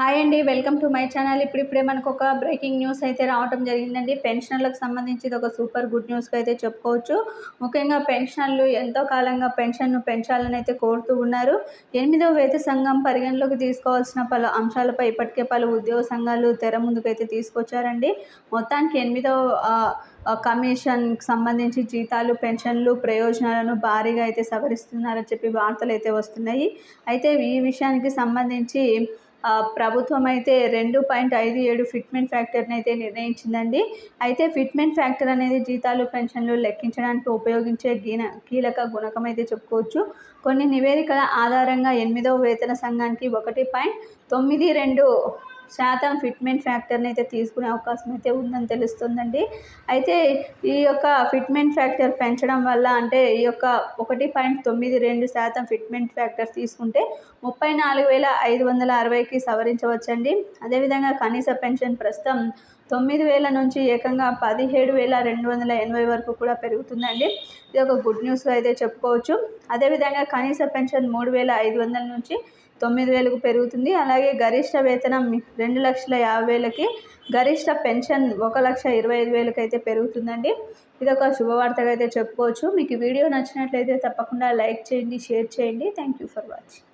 Hi అండి welcome to my channel. ఇప్పుడు ఇప్పుడే మనకు ఒక బ్రేకింగ్ న్యూస్ అయితే రావడం జరిగిందండి. పెన్షనర్లకు సంబంధించి ఇది ఒక సూపర్ గుడ్ న్యూస్గా అయితే చెప్పుకోవచ్చు. ముఖ్యంగా పెన్షనర్లు ఎంతో కాలంగా పెన్షన్ను పెంచాలని అయితే కోరుతూ ఉన్నారు. ఎనిమిదవ వేత సంఘం పరిగణలోకి తీసుకోవాల్సిన పలు అంశాలపై ఇప్పటికే పలు ఉద్యోగ సంఘాలు తెర ముందుకైతే తీసుకొచ్చారండి. మొత్తానికి ఎనిమిదవ కమిషన్కి సంబంధించి జీతాలు పెన్షన్లు ప్రయోజనాలను భారీగా అయితే సవరిస్తున్నారని చెప్పి వార్తలు అయితే వస్తున్నాయి. అయితే ఈ విషయానికి సంబంధించి ప్రభుత్వం అయితే రెండు పాయింట్ ఐదు ఏడు ఫిట్మెంట్ ఫ్యాక్టర్ని అయితే నిర్ణయించిందండి. అయితే ఫిట్మెంట్ ఫ్యాక్టర్ అనేది జీతాలు పెన్షన్లు లెక్కించడానికి ఉపయోగించే గీన కీలక గుణకం అయితే చెప్పుకోవచ్చు. కొన్ని నివేదికల ఆధారంగా ఎనిమిదవ వేతన సంఘానికి ఒకటి పాయింట్ తొమ్మిది రెండు శాతం ఫిట్మెంట్ ఫ్యాక్టర్ని అయితే తీసుకునే అవకాశం అయితే ఉందని తెలుస్తుందండి. అయితే ఈ యొక్క ఫిట్మెంట్ ఫ్యాక్టర్ పెంచడం వల్ల అంటే ఈ యొక్క ఒకటి పాయింట్ తొమ్మిది రెండు శాతం ఫిట్మెంట్ ఫ్యాక్టర్ తీసుకుంటే ముప్పై నాలుగు వేల ఐదు వందల అరవైకి సవరించవచ్చండి. అదేవిధంగా కనీస పెన్షన్ ప్రస్తుతం తొమ్మిది వేల నుంచి ఏకంగా పదిహేడు వేల రెండు వందల ఎనభై వరకు కూడా పెరుగుతుందండి. ఇది ఒక గుడ్ న్యూస్గా అయితే చెప్పుకోవచ్చు. అదేవిధంగా కనీస పెన్షన్ మూడు వేల ఐదు వందల నుంచి తొమ్మిది వేలకు పెరుగుతుంది. అలాగే గరిష్ట వేతనం రెండు లక్షల యాభై వేలకి గరిష్ట పెన్షన్ ఒక లక్ష ఇరవై ఐదు వేలకు అయితే పెరుగుతుందండి. ఇది ఒక శుభవార్తగా అయితే చెప్పుకోవచ్చు. మీకు వీడియో నచ్చినట్లయితే తప్పకుండా లైక్ చేయండి షేర్ చేయండి. Thank you for watching